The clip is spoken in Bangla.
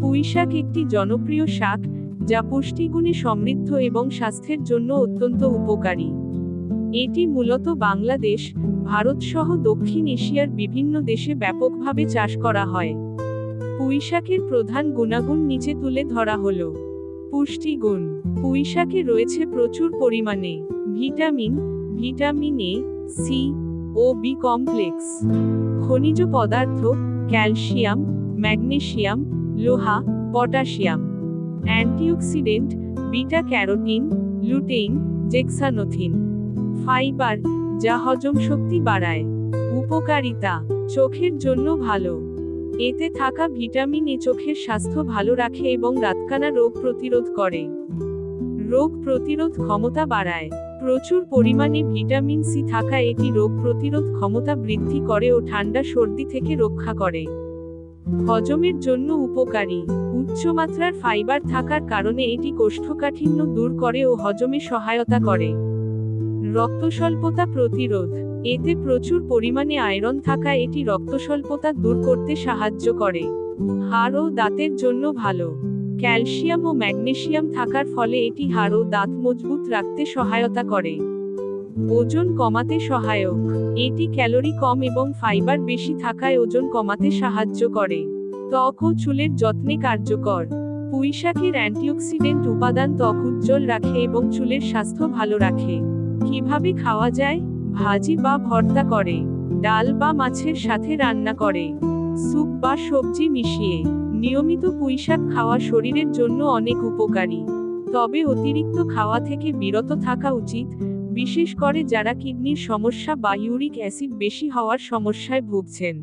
পুঁই শাক একটি জনপ্রিয় শাক, যা পুষ্টিগুণে সমৃদ্ধ এবং স্বাস্থ্যের জন্য অত্যন্ত উপকারী। এটি মূলত বাংলাদেশ, ভারত সহ দক্ষিণ এশিয়ার বিভিন্ন দেশে ব্যাপকভাবে চাষ করা হয়। পুঁই শাকের প্রধান গুণাগুণ নিচে তুলে ধরা হলো। পুষ্টিগুণ। পুঁই শাকে রয়েছে প্রচুর পরিমাণে। ভিটামিন ভিটামিন এ, সি, ও বি কমপ্লেক্স। খনিজ পদার্থ, ক্যালসিয়াম ম্যাগনেসিয়াম লোহা, potassium, antioxidant beta carotene lutein, zeaxanthin, fibre, যা হজম শক্তি বাড়ায়। উপকারিতা, চোখের জন্য ভালো। এতে থাকা ভিটামিন এ চোখের স্বাস্থ্য ভালো রাখে এবং রাতকানা রোগ প্রতিরোধ করে। রোগ প্রতিরোধ ক্ষমতা বাড়ায়। প্রচুর পরিমাণে ভিটামিন সি থাকা এটি রোগ প্রতিরোধ ক্ষমতা বৃদ্ধি করে ও ঠান্ডা সর্দি থেকে রক্ষা করে। হজমের জন্য উপকারী। উচ্চমাত্রার ফাইবার থাকার কারণে এটি কোষ্ঠকাঠিন্য দূর করে ও হজমে সহায়তা করে। রক্তস্বল্পতা প্রতিরোধ। এতে প্রচুর পরিমাণে আয়রন থাকা এটি রক্তস্বল্পতা দূর করতে সাহায্য করে। হাড় ও দাঁতের জন্য ভালো। ক্যালসিয়াম ও ম্যাগনেসিয়াম থাকার ফলে এটি হাড় ও দাঁত মজবুত রাখতে সহায়তা করে। ওজন কমাতে সহায়ক। এটি ক্যালোরি কম এবং ফাইবার বেশি থাকায় ওজন কমাতে সাহায্য করে। ত্বক ও চুলের যত্নে কার্যকর। পুঁইশাকের অ্যান্টিঅক্সিডেন্ট উপাদান ত্বক উজ্জ্বল রাখে এবং চুলের স্বাস্থ্য ভালো রাখে। কীভাবে খাওয়া যায়? ভাজি বা ভর্তা করে। ডাল বা মাছের সাথে রান্না করে। স্যুপ বা সবজি মিশিয়ে। নিয়মিত পুঁইশাক খাওয়া শরীরের জন্য অনেক উপকারী। তবে অতিরিক্ত খাওয়া থেকে বিরত থাকা উচিত। বিশেষ করে যারা কিডনির সমস্যা বা ইউরিক অ্যাসিড বেশি হওয়ার সমস্যায় ভুগছেন।